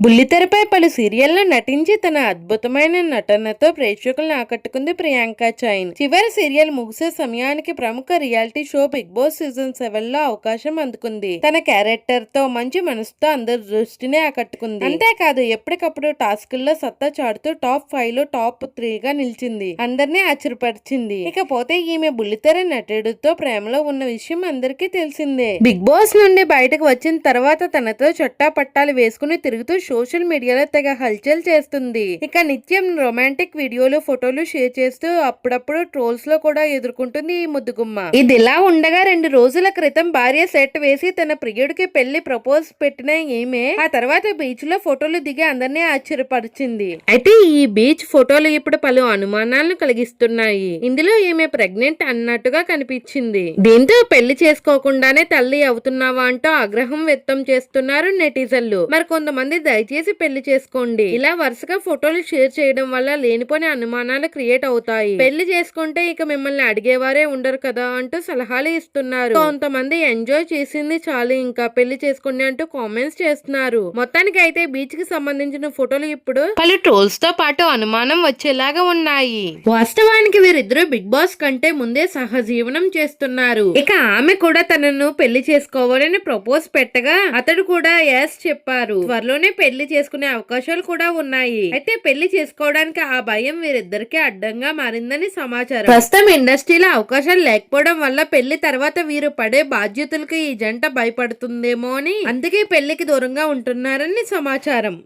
బుల్లితెరపై పలు సీరియల్లో నటించి తన అద్భుతమైన నటనతో ప్రేక్షకులను ఆకట్టుకుంది ప్రియాంక చైన్. చివరి సీరియల్ ముగిసే సమయానికి ప్రముఖ reality show Bigg Boss season సెవెన్లో అవకాశం అందుకుంది. తన క్యారెక్టర్తో మంచి మనసుతో అందరి దృష్టిని ఆకట్టుకుంది. అంతేకాదు ఎప్పటికప్పుడు టాస్కుల్లో సత్తా చాటుతూ టాప్ ఫైవ్లో టాప్ త్రీ గా నిలిచింది. అందరినీ ఆశ్చర్యపరిచింది. ఇకపోతే ఈమె బుల్లితెర నటుడితో ప్రేమలో ఉన్న విషయం అందరికీ తెలిసిందే. బిగ్ బాస్ నుండి బయటకు వచ్చిన తర్వాత తనతో చట్టా పట్టాలు వేసుకుని తిరుగుతూ సోషల్ మీడియాలో తెగ హల్చల్ చేస్తుంది. ఇక నిత్యం రొమాంటిక్ వీడియోలు ఫోటోలు షేర్ చేస్తూ అప్పుడప్పుడు ట్రోల్స్లో కూడా ఎదుర్కొంటుంది ఈ ముద్దుగుమ్మ. ఇది ఇలా ఉండగా రెండు రోజుల క్రితం భార్య సెట్ వేసి తన ప్రియుడికి పెళ్ళి ప్రపోజ్ పెట్టిన ఈమె ఆ తర్వాత బీచ్లో ఫోటోలు దిగి అందరినీ ఆశ్చర్యపరిచింది. అయితే ఈ బీచ్ ఫోటోలు ఇప్పుడు పలు అనుమానాలను కలిగిస్తున్నాయి. ఇందులో ఈమె ప్రెగ్నెంట్ అన్నట్టుగా కనిపించింది. దీంతో పెళ్ళి చేసుకోకుండానే తల్లి అవుతున్నావా అంటూ ఆగ్రహం వ్యక్తం చేస్తున్నారు నెటిజన్లు. మరి కొంతమంది దయచేసి పెళ్ళి చేసుకోండి. ఇలా వరుసగా ఫోటోలు షేర్ చేయడం వల్ల లేనిపోని అనుమానాలు క్రియేట్ అవుతాయి. పెళ్ళి చేసుకుంటే ఇక మిమ్మల్ని అడిగేవారే ఉండరు కదా అంటూ సలహాలు ఇస్తున్నారు. కొంతమంది ఎంజాయ్ చేసింది చాలు ఇంకా పెళ్ళి చేసుకోండి అంటూ కామెంట్స్ చేస్తున్నారు. మొత్తానికి అయితే బీచ్కి సంబంధించిన ఫోటోలు ఇప్పుడు పలు ట్రోల్స్తో పాటు అనుమానం వచ్చేలాగా ఉన్నాయి. వాస్తవానికి వీరిద్దరూ బిగ్ బాస్ కంటే ముందే సహజీవనం చేస్తున్నారు. ఇక ఆమె కూడా తనను పెళ్ళి చేసుకోవాలని ప్రపోజ్ పెట్టగా అతడు కూడా ఎస్ చెప్పారు. త్వరలోనే పెళ్ళి చేసుకునే అవకాశాలు కూడా ఉన్నాయి. అయితే పెళ్ళి చేసుకోవడానికి ఆ భయం వీరిద్దరికీ అడ్డంగా మారిందని సమాచారం. ప్రస్తుతం ఇండస్ట్రీలో అవకాశాలు లేకపోవడం వల్ల పెళ్ళి తర్వాత వీరు పడే బాధ్యతలకు ఈ జంట భయపడుతుందేమో అని అందుకే పెళ్ళికి దూరంగా ఉంటున్నారని సమాచారం.